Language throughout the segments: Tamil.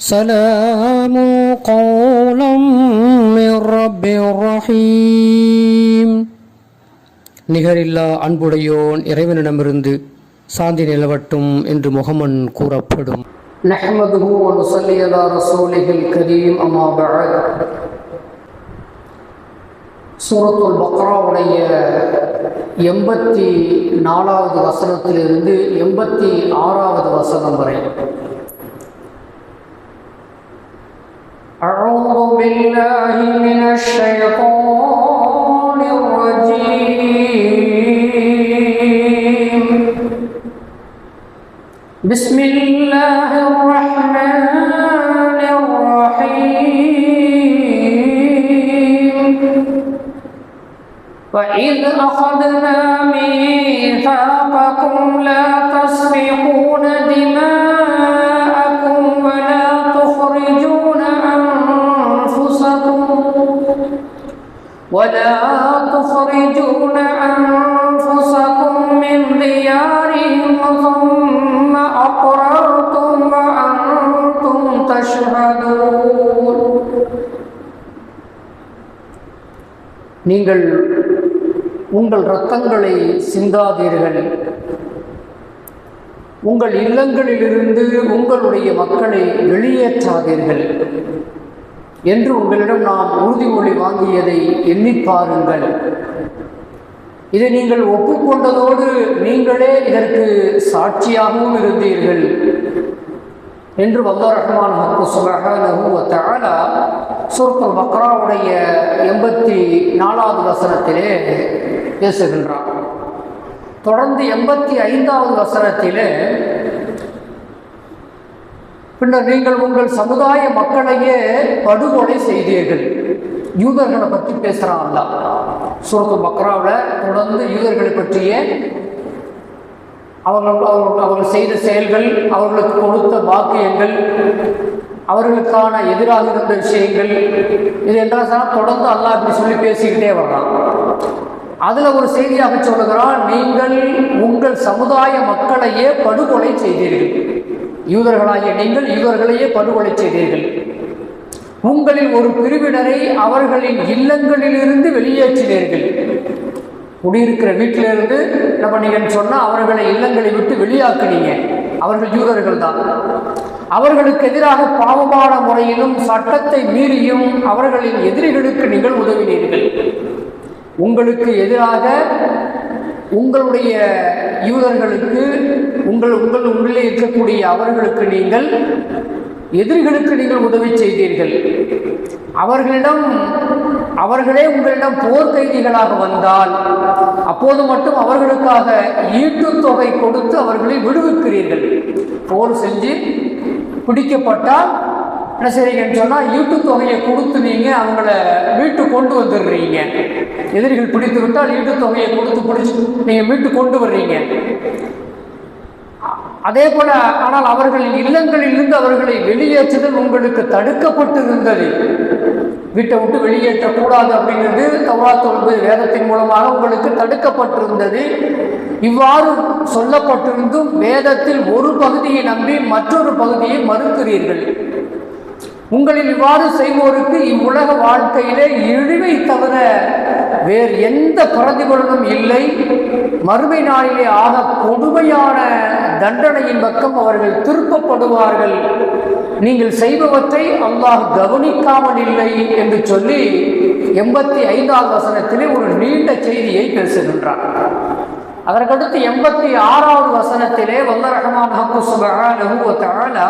سلام قولا من رب رحيم நிகரில்லா அன்புடையோன் இறைவனிடமிருந்து சாந்தி நிலவட்டும் என்று முகமன் கூறப்படும் نحمده ونصلي على رسوله الكريم أما بعد சூரத்துல் பக்ராவுடைய எண்பத்தி நாலாவது வசனத்திலிருந்து எண்பத்தி ஆறாவது வசனம் வரை بالله من الشيطان الرجيم. بسم الله الرحمن الرحيم. وإذ أخذنا ميثاقكم لا تسفكون دماءكم ولا تخرجون أنفسكم من ديارهم ثم أقررتم وأنتم تشهدون நீங்கள் உங்கள் இரத்தங்களை சிந்தாதீர்கள் உங்கள் இல்லங்களிலிருந்து உங்களுடைய மக்களை வெளியேற்றாதீர்கள் என்று உங்களிடம் நாம் உறுதிமொழி வாங்கியதை எண்ணி பாருங்கள். இதை நீங்கள் ஒப்புக்கொண்டதோடு நீங்களே இதற்கு சாட்சியாகவும் இருந்தீர்கள். என்று வல்லா ரஹ்மான் ஹக்கு சுபஹானஹு வ பக்ராவுடைய எண்பத்தி நாலாவது வசனத்திலே பேசுகின்றான் தொடர்ந்து எண்பத்தி ஐந்தாவது வசனத்திலே பின்னர் நீங்கள் உங்கள் சமுதாய மக்களையே படுகொலை செய்தீர்கள். யூதர்களை பற்றி பேசுகிறான் அல்ல சுரத்து பக்ராவில் தொடர்ந்து யூதர்களை பற்றியே அவர்கள் அவர்கள் அவர்கள் செய்த செயல்கள் அவர்களுக்கு கொடுத்த வாக்கியங்கள் அவர்களுக்கான எதிராக இருந்த விஷயங்கள் இது என்றால் தொடர்ந்து அல்லாஹ் இப்படி சொல்லி பேசிக்கிட்டே வர்றான். அதில் ஒரு செய்தியாக சொல்லுகிறான் நீங்கள் உங்கள் சமுதாய மக்களையே படுகொலை செய்தீர்கள். யூதர்களாகிய நீங்கள் யூதர்களையே படுகொலை செய்தீர்கள். உங்களில் ஒரு பிரிவினரை அவர்களின் இல்லங்களிலிருந்து வெளியேற்றினீர்கள். குடியிருக்கிற வீட்டிலிருந்து என்ன பண்ணீங்கன்னு சொன்னால் அவர்களை இல்லங்களை விட்டு வெளியாக்குனீங்க. அவர்கள் யூதர்கள் தான். அவர்களுக்கு எதிராக பாவமான முறையிலும் சட்டத்தை மீறியும் அவர்களின் எதிரிகளுக்கு நீங்கள் உதவினீர்கள். உங்களுக்கு எதிராக உங்களுடைய யூதர்களுக்கு உங்கள் உங்கள் உள்ளே இருக்கக்கூடிய அவர்களுக்கு நீங்கள் எதிரிகளுக்கு நீங்கள் உதவி செய்தீர்கள். அவர்களிடம் அவர்களே உங்களிடம் போர் கைதிகளாக வந்தால் அப்போது மட்டும் அவர்களுக்காக ஈட்டுத்தொகை கொடுத்து அவர்களை விடுவிக்கிறீர்கள். போர் செஞ்சு பிடிக்கப்பட்டால் என்ன செய்றீங்கன்னு சொன்னால் ஈட்டுத்தொகையை கொடுத்து நீங்கள் அவங்கள மீட்டு கொண்டு வந்துடுறீங்க. எதிரிகள் பிடித்து விட்டால் ஈட்டுத்தொகையை கொடுத்து பிடிச்சி நீங்கள் மீட்டு கொண்டு வர்றீங்க. அதே போல ஆனால் அவர்களின் இல்லங்களிலிருந்து அவர்களை வெளியேற்றுதல் உங்களுக்கு தடுக்கப்பட்டிருந்தது. வீட்டை விட்டு வெளியேற்றக்கூடாது அப்படிங்கிறது தௌராத் ஒன்பது வேதத்தின் மூலமாக உங்களுக்கு தடுக்கப்பட்டிருந்தது. இவ்வாறு சொல்லப்பட்டிருந்தும் வேதத்தில் ஒரு பகுதியை நம்பி மற்றொரு பகுதியை மறுக்கிறீர்கள். உங்களில் இவ்வாறு செய்வோருக்கு இவ்வுலக வாழ்க்கையிலே இழிவை தவிர வேறு எந்த பிரதிபலனும் இல்லை. மறுமை நாளிலே ஆக கொடுமையான தண்டனையின் பக்கம் அவர்கள் திருப்பப்படுவார்கள். நீங்கள் செய்பவற்றை அல்லாஹ் கவனிக்காமல் இல்லை என்று சொல்லி எண்பத்தி ஐந்தாவது வசனத்திலே ஒரு நீண்ட செய்தியை பேசுகின்றார். அதற்கடுத்து எண்பத்தி ஆறாவது வசனத்திலே வல்ல ரஹமான் ஹக்கு சுபஹானஹு வ தஆலா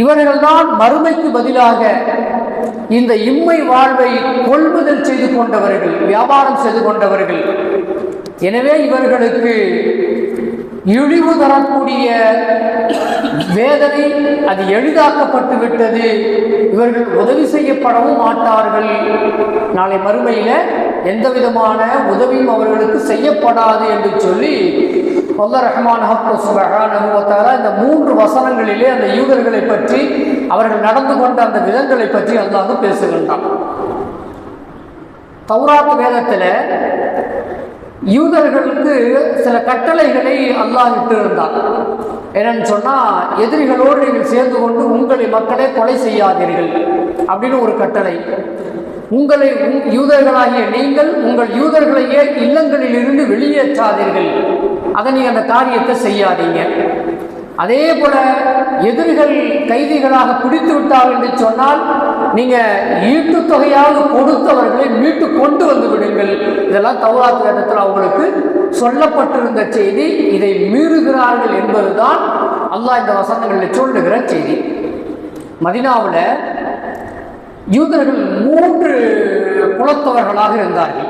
இவர்கள்தான் மறுமைக்கு பதிலாக இந்த இம்மை வாழ்வை கொள்முதல் செய்து கொண்டவர்கள் வியாபாரம் செய்து கொண்டவர்கள். எனவே இவர்களுக்கு இழிவு தரக்கூடிய வேதனை அது எளிதாக்கப்பட்டு விட்டது. இவர்கள் உதவி செய்யப்படவும் மாட்டார்கள். நாளை மறுமையில் எந்த விதமான உதவியும் அவர்களுக்கு செய்யப்படாது என்று சொல்லி வல்ல ரஹ்மான் ஹக்கு சுபஹானஹு இந்த மூன்று வசனங்களிலே அந்த யூதர்களை பற்றி அவர்கள் நடந்து கொண்ட அந்த விதங்களை பற்றி அல்லாஹ் பேசுகின்றான். தௌராத் வேதத்தில் யூதர்களுக்கு சில கட்டளைகளை அல்லாஹ் இட்டிருந்தான். என்னன்னு சொன்னால் எதிரிகளோடு நீங்கள் சேர்ந்து கொண்டு உங்களை மக்களை கொலை செய்யாதீர்கள் அப்படின்னு ஒரு கட்டளை. உங்களை யூதர்களாகிய நீங்கள் உங்கள் யூதர்களையே இல்லங்களில் இருந்து வெளியேற்றாதீர்கள். அதை நீங்கள் அந்த காரியத்தை செய்யாதீங்க. அதே போல எதிரிகள் கைதிகளாக பிடித்து விட்டார்கள் என்று சொன்னால் நீங்க ஈட்டு தொகையாக கொடுத்தவர்களை மீட்டு கொண்டு வந்து விடுங்கள். இதெல்லாம் தௌராத் வேதத்தில் அவங்களுக்கு சொல்லப்பட்டிருந்த செய்தி. இதை மீறுகிறார்கள் என்பதுதான் அல்லாஹ் இந்த வசனங்களில் சொல்லுகிற செய்தி. மதினாவில் யூதர்கள் மூன்று குலத்தவர்களாக இருந்தார்கள்.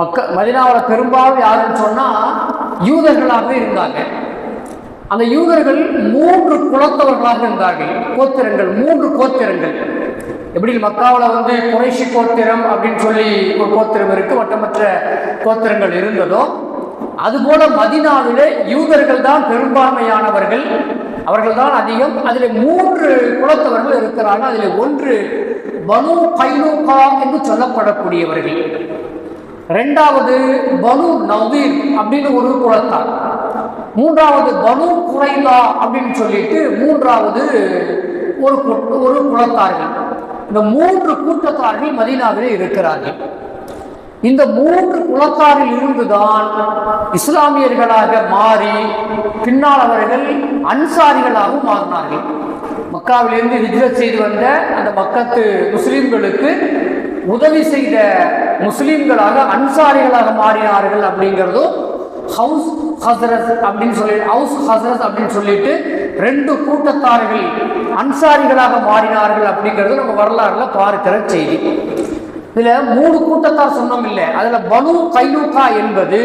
மக்க மதினாவில் பெரும்பாலும் யாருன்னு சொன்னால் யூதர்களாகவே இருந்தாங்க. அந்த யூதர்கள் மூன்று குலத்தவர்களாக இருந்தார்கள். கோத்திரங்கள் மூன்று கோத்திரங்கள். எப்படி மக்காவில் வந்து குறைஷி கோத்திரம் அப்படின்னு சொல்லி ஒரு கோத்திரம் இருக்கு. வட்டமற்ற கோத்திரங்கள் இருந்ததோ அதுபோல மதினாவிலே யூதர்கள் தான் பெரும்பான்மையானவர்கள். அவர்கள் தான் அதிகம். அதில் மூன்று குலத்தவர்கள் இருக்கிறாங்க அதில் ஒன்று பனு கைலூகா என்று சொல்லப்படக்கூடியவர்கள். ரெண்டாவது பனு நவீர் அப்படின்னு ஒரு குலத்தார். மூன்றாவது பனு குறைலா அப்படின்னு சொல்லிட்டு மூன்றாவது ஒரு ஒரு குலத்தார்கள். இந்த மூன்று கூட்டத்தார்கள் மதீனாவிலே இருக்கிறார்கள். இந்த மூன்று குலத்தாரில் இருந்துதான் இஸ்லாமியர்களாக மாறி பின்னால் அவர்கள் அன்சாரிகளாக மாறினார்கள். மக்காவிலிருந்து ஹிஜ்ரத் செய்து வந்த அந்த மக்கத்து முஸ்லீம்களுக்கு உதவி செய்த முஸ்லீம்களாக அன்சாரிகளாக மாறினார்கள் அப்படிங்கிறதும் ஹவுஸ் ஹசரத் அப்படின்னு சொல்லி ஹவுஸ் ஹசரத் அப்படின்னு சொல்லிட்டு ரெண்டு கூட்டத்தார்கள் அன்சாரிகளாக மாறினார்கள் அப்படிங்கிறது நம்ம வரலாறுல பார்க்கிற செய்தி. இதுல மூணு கூட்டத்தார் சொன்னோம் இல்லை. அதுல பனு கைலூகா என்பது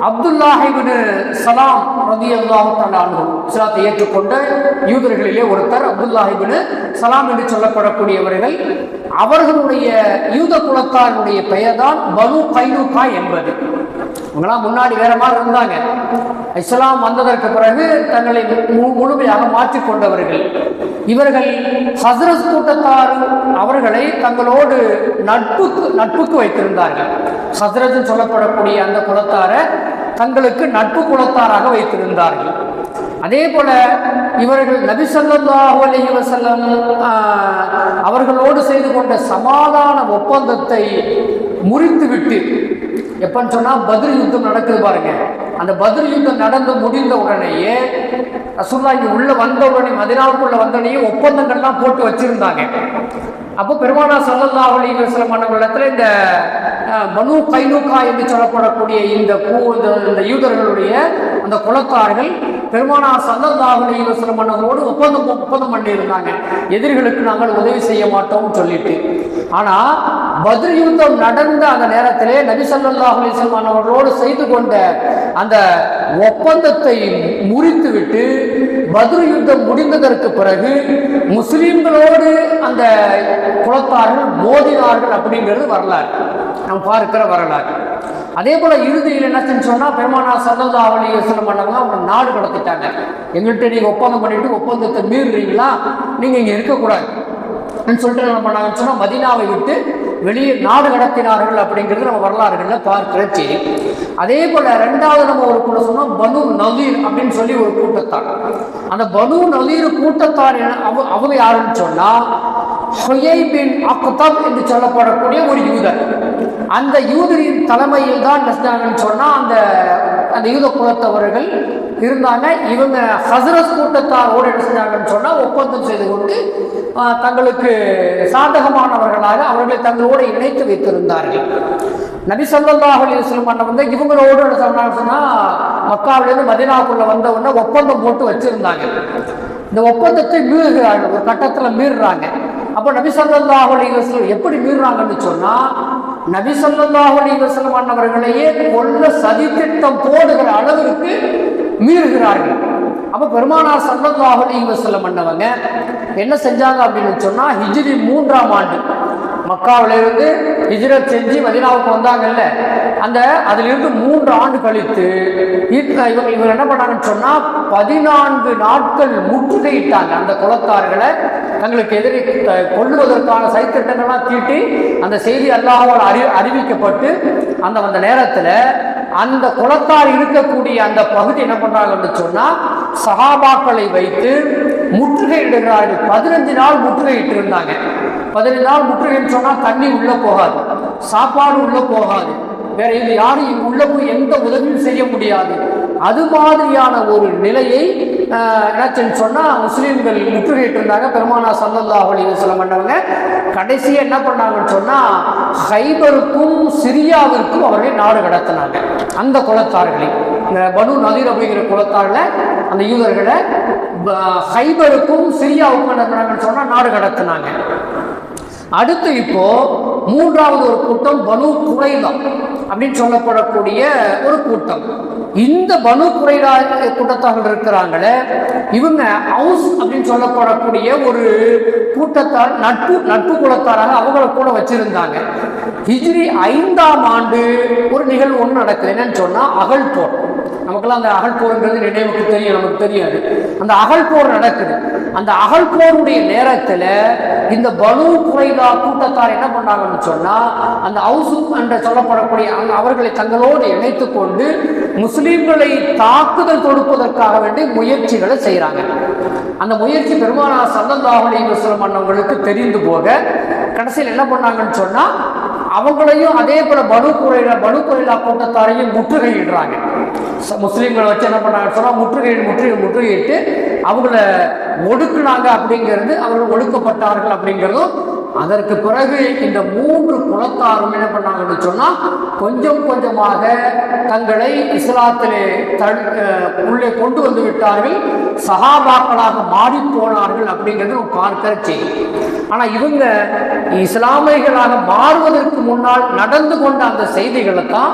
அப்துல்லாஹிபின் சலாம் ரதி அல்லாஹு இஸ்லாத்தை ஏற்றுக்கொண்ட யூதர்களிலே ஒருத்தர் அப்துல்லாஹிபின் சலாம் என்று சொல்லப்படக்கூடியவர்கள். அவர்களுடைய யூத குலத்தாருடைய பெயர்தான் பனு கைலூகா என்பது. இவங்களாம் முன்னாடி வேற மாதிரி இருந்தாங்க. இஸ்லாம் வந்ததற்கு பிறகு தங்களை மு- முழுமையாக மாற்றிக் கொண்டவர்கள். இவர்கள் ஹசரத் கூட்டத்தார் அவர்களை தங்களோடு நட்புக்கு நட்புக்கு வைத்திருந்தார்கள். ஹசரத் சொல்லப்படக்கூடிய அந்த குலத்தாரை தங்களுக்கு நட்பு குலத்தாராக வைத்திருந்தார்கள். அதே போல இவர்கள் நபி ஸல்லல்லாஹு அலைஹி அவர்களோடு செய்து கொண்ட சமாதான ஒப்பந்தத்தை முறித்துவிட்டு எப்பன்னு சொன்னா பதில் யுத்தம் நடக்குது பாருங்க. அந்த பதில் யுத்தம் நடந்து முடிந்த உடனேயே ரசுல்லா இங்க உள்ள வந்த உடனே மதினாவுக்குள்ள வந்தோடனே ஒப்பந்தங்கள்லாம் போட்டு வச்சிருந்தாங்க. அப்போ பெருமானா சல்லல்லா அலைஹி வஸல்லம் இந்த மனு பனு என்று சொல்லப்படக்கூடிய இந்த பூ இந்த யூதர்களுடைய அந்த குலத்தார்கள் பெருமானா சல்லல்லா அலைஹி வஸல்லம் மன்னர்களோடு ஒப்பந்தம் ஒப்பந்தம் பண்ணியிருந்தாங்க. எதிரிகளுக்கு நாங்கள் உதவி செய்ய மாட்டோம்னு சொல்லிட்டு. ஆனால் பதில் யுத்தம் நடந்த அந்த நேரத்திலே நபி ஸல்லல்லாஹு அலைஹி அவர்களோடு செய்து கொண்ட அந்த ஒப்பந்தத்தை முறித்துவிட்டு பத்ர் யுத்தம் முடிந்ததற்கு பிறகு முஸ்லீம்களோடு அந்த குலத்தார்கள் மோதினார்கள் அப்படிங்கிறது வரலாறு. நாம் பார்க்கிற வரலாறு. அதே போல இறுதியில் என்னச்சுன்னு சொன்னால் பெருமானா சல்லல்லா அலி வசலம் பண்ணவங்க அவங்க நாடு கடத்திட்டாங்க. எங்கள்கிட்ட நீங்கள் ஒப்பந்தம் பண்ணிட்டு ஒப்பந்தத்தை மீறுறீங்களா? நீங்கள் இங்கே இருக்கக்கூடாது. சொல்லிட்டு என்ன பண்ணாங்கன்னு சொன்னால் மதீனாவை விட்டு வெளியே நாடு கடத்தினார்கள் அப்படிங்கிறது நம்ம வரலாறுகளில் பார்க்கிற செய்தி அதே போல ரெண்டாவது நம்ம ஒரு கூட சொன்னோம் பனு நதீர் அப்படின்னு சொல்லி ஒரு கூட்டத்தார். அந்த பனு நதீர் கூட்டத்தார் அவ- அவங்க யாருன்னு சொன்னா ஹொயைபின் அக்தப் என்று சொல்லப்படக்கூடிய ஒரு யூதர். அந்த யூதரின் தலைமையில் தான் நெஸ்டாங்கன்னு சொன்னால் அந்த அந்த யூத குலத்தவர்கள் இருந்தாங்க. இவங்க ஹசரஸ் கூட்டத்தாரோடு என்ன செஞ்சாங்கன்னு ஒப்பந்தம் செய்து கொண்டு தங்களுக்கு சாதகமானவர்களாக அவர்களை தங்களோடு இணைத்து வைத்திருந்தார்கள். நபி ஸல்லல்லாஹு அலைஹி வஸல்லம் பண்ணவங்க இவங்களோடு என்ன சொன்னால் சொன்னா மக்காவிலிருந்து மதீனாவுக்குள்ள வந்த உடனே ஒப்பந்தம் போட்டு வச்சிருந்தாங்க. இந்த ஒப்பந்தத்தை மீறுகிறார்கள் ஒரு கட்டத்தில் மீறுறாங்க. அப்போ நபி சொல்லாஹ் அலைஹி எப்படி மீறுறாங்கன்னு சொன்னா நபி சொல்லாஹ் அலைஹி வஸல்லம் அன்னவர்களையே கொல்ல சதித்திட்டம் போடுகிற அளவிற்கு மீறுகிறார்கள். அப்போ பெருமானார் சல்லாஹ் அலைஹி வஸல்லம் என்ன செஞ்சாங்க அப்படின்னு சொன்னா ஹிஜ்ரி மூன்றாம் ஆண்டு மக்காவிலிருந்து ஹிஜ்ரத் செஞ்சு மதினாவுக்கு வந்தாங்கல்ல அந்த அதிலிருந்து மூன்று ஆண்டு கழித்து இவங்க இவங்க என்ன பண்ணாங்கன்னு சொன்னா பதினான்கு நாட்கள் முற்றுகையிட்டாங்க அந்த குலத்தார்களை தங்களுக்கு எதிரி கொள்ளுவதற்கான சைத்திட்டங்கள்லாம் தீட்டி அந்த செய்தி அல்லாஹ்வால் அறி அறிவிக்கப்பட்டு அந்த அந்த நேரத்தில் அந்த குளத்தால் இருக்கக்கூடிய அந்த பகுதி என்ன பண்றாங்கன்னு சொன்னால் சகாபாக்களை வைத்து முற்றுகையிடுகிறார்கள் பதினஞ்சு நாள் முற்றுகையிட்டு இருந்தாங்க பதினஞ்சு நாள் முற்றுகைன்னு சொன்னால் தண்ணி உள்ளே போகாது சாப்பாடு உள்ளே போகாது. வேற இது யாரும் இங்க உள்ள போய் எந்த உதவியும் செய்ய முடியாது. அது மாதிரியான ஒரு நிலையை என்னாச்சுன்னு சொன்னால் முஸ்லீம்கள் முற்றுகையிட்டு இருந்தாங்க பெருமானா சல்லல்லா அலைஹி சொல்ல பண்ணவங்க. கடைசியாக என்ன பண்ணாங்கன்னு சொன்னால் ஹைபருக்கும் சிரியாவிற்கும் அவர்களை நாடு கடத்தினாங்க. அந்த குலத்தார்களை இந்த பனு நதிர் அப்படிங்கிற குளத்தாரில் அந்த யூதர்களை ஹைபருக்கும் சிரியாவுக்கும் என்ன பண்ணாங்கன்னு நாடு கடத்தினாங்க. அடுத்து இப்போ மூன்றாவது ஒரு கூட்டம் பனு குறைதா அப்படின்னு சொல்லப்படக்கூடிய ஒரு கூட்டம். இந்த பனு குறைதா கூட்டத்தார்கள் இருக்கிறாங்களே இவங்க ஹவுஸ் அப்படின்னு சொல்லப்படக்கூடிய ஒரு கூட்டத்தார் நட்பு நட்பு குலத்தாராக அவங்கள கூட வச்சிருந்தாங்க. ஹிஜ்ரி ஐந்தாம் ஆண்டு ஒரு நிகழ்வு ஒன்று நடக்குது. என்னன்னு சொன்னால் அகல் போர். நமக்கெல்லாம் அந்த அகல் போர்ன்றது நினைவுக்கு தெரியும் நமக்கு தெரியாது. அந்த அகல் போர் நடக்குது. அந்த அகல் போருடைய நேரத்தில் இந்த பனு குறைதா கூட்டத்தார் என்ன பண்ணாங்கன்னு சொன்னால் அந்த ஹவுசு என்று சொல்லப்படக்கூடிய அந்த அவர்களை தங்களோடு இணைத்து கொண்டு முஸ்லீம்களை தாக்குதல் தொடுப்பதற்காக வேண்டி முயற்சிகளை செய்கிறாங்க அந்த முயற்சி பெருமானா சந்தந்தாவளி முஸ்லிம் அண்ணவங்களுக்கு தெரிந்து போக கடைசியில் என்ன பண்ணாங்கன்னு சொன்னால் அவங்களையும் அதே போல பனு குறையில பனு குறையிலா கூட்டத்தாரையும் முற்றுகையிடுறாங்க. முஸ்லீம்களை வச்சு என்ன பண்ணாங்கன்னு சொன்னால் முற்றுகை முற்றுகை முற்றுகையிட்டு அவங்கள ஒடுக்குனாங்க அப்படிங்கிறது அவர்கள் ஒடுக்கப்பட்டார்கள் அப்படிங்கிறதும் அதற்கு பிறகு இந்த மூன்று குலத்தாரும் என்ன பண்ணாங்கன்னு சொன்னால் கொஞ்சம் கொஞ்சமாக தங்களை இஸ்லாத்திலே தடு உள்ளே கொண்டு வந்து விட்டார்கள். சகாபாக்களாக மாறி போனார்கள் அப்படிங்கிறது நம்ம பார்க்கிற செய்தி. ஆனால் இவங்க இஸ்லாமியர்களாக மாறுவதற்கு முன்னால் நடந்து கொண்ட அந்த செய்திகளை தான்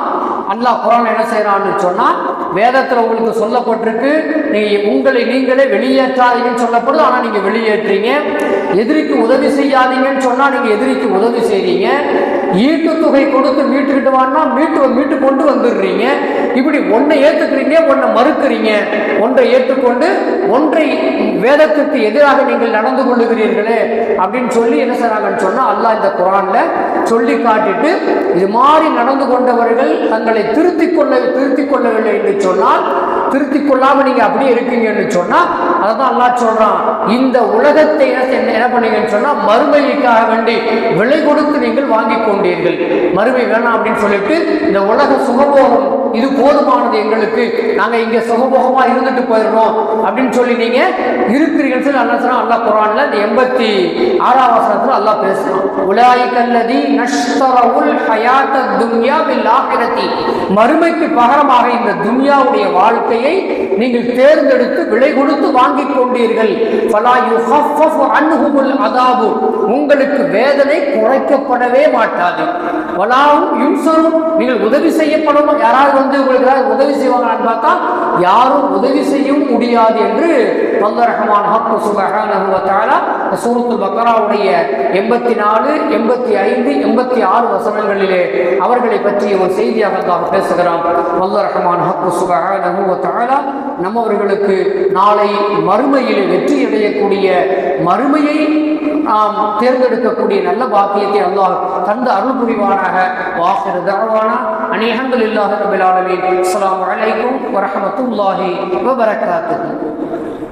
அல்லாஹ் குரான் என்ன செய்கிறான்னு சொன்னால் வேதத்தில் உங்களுக்கு சொல்லப்பட்டிருக்கு. நீங்கள் உங்களை நீங்களே வெளியேற்றாதீங்கன்னு சொல்லப்படுது ஆனால் நீங்கள் வெளியேற்றீங்க. எதிரிக்கு உதவி செய்யாதீங்கன்னு சொன்னா நீங்க எதிரிக்கு உதவி செய்கிறீங்க ஈட்டு தொகை கொடுத்து மீட்டுக்கிட்டு வான்னா மீட்டு மீட்டு கொண்டு வந்துடுறீங்க. இப்படி ஒன்றை ஏற்றுக்கிறீங்க ஒன்றை மறுக்கிறீங்க. ஒன்றை ஏற்றுக்கொண்டு ஒன்றை வேதத்திற்கு எதிராக நீங்கள் நடந்து கொள்ளுகிறீர்களே அப்படின்னு சொல்லி என்ன செய்றாங்கன்னு சொன்னால் அல்லாஹ் இந்த குரானில் சொல்லி காட்டிட்டு இது மாதிரி நடந்து கொண்டவர்கள் தங்களை திருத்திக் கொள்ள திருத்திக் கொள்ளவில்லை என்று சொன்னால் திருத்தி கொள்ளாம நீங்க அப்படியே இருக்கீங்கன்னு சொன்னா அதை தான் அல்லாஹ் சொல்றான். இந்த உலகத்தை என்ன என்ன பண்ணீங்கன்னு சொன்னா மறுமைக்காக வேண்டி விலை கொடுத்து நீங்கள் வாங்கி கொண்டீர்கள். மறுமை வேணாம் அப்படின்னு சொல்லிட்டு இந்த உலக சுகபோகம் இது போதுமானது எங்களுக்கு. நாங்க இங்க சுகபோகமா இருந்துட்டு போயிடுறோம் அப்படின்னு சொல்லி நீங்க இருக்கிறீங்கன்னு சொல்லி அல்லா சொன்னா அல்லாஹ் குரான்ல இந்த எண்பத்தி ஆறாம் வசனத்துல அல்லாஹ் பேசுறான். உலாய்கல்லதி நஷ்தரவுல் ஹயாத்த துன்யா பில் ஆக்கிரத்தி மறுமைக்கு பகரமாக இந்த துன்யாவுடைய வாழ்க்கையை நீங்கள் தேர்ந்தெடுத்து விலை கொடுத்து வாங்கிக் கொண்டீர்கள். ஃபலா அதாபு. உங்களுக்கு வேதனை குறைக்கப்படவே மாட்டாது. வலாவும் யுன்சரும் நீங்கள் உதவி செய்யப்படணும் யாராவது வந்து உங்களுக்கு ஏதாவது உதவி செய்வாங்களான்னு பார்த்தா யாரும் உதவி செய்யவும் முடியாது என்று. அல்ல ரஹமான் ஹக்கு சுபஹானஹு வ தஆலா சூரத்து பக்கராவுடைய எண்பத்தி நாலு எண்பத்தி ஐந்து எண்பத்தி ஆறு வசனங்களிலே அவர்களை பற்றிய ஒரு செய்தியாக அல்லாஹ் பேசுகிறான். அல்ல ரஹ்மான் ஹக்கு நம்மவர்களுக்கு நாளை மறுமையிலே வெற்றி அடையக்கூடிய மறுமையை நாம் தேர்ந்தெடுக்கக்கூடிய நல்ல பாக்கியத்தை அல்லாஹ் தந்த அருள் புரிவானாக. வாசர் தஅவானா. அநேகங்கள் இல்லாத ரப்பில் அஸ்லாம் வலைக்கும் வரமத்துல்லாஹி வரஹ்மத்துல்லாஹி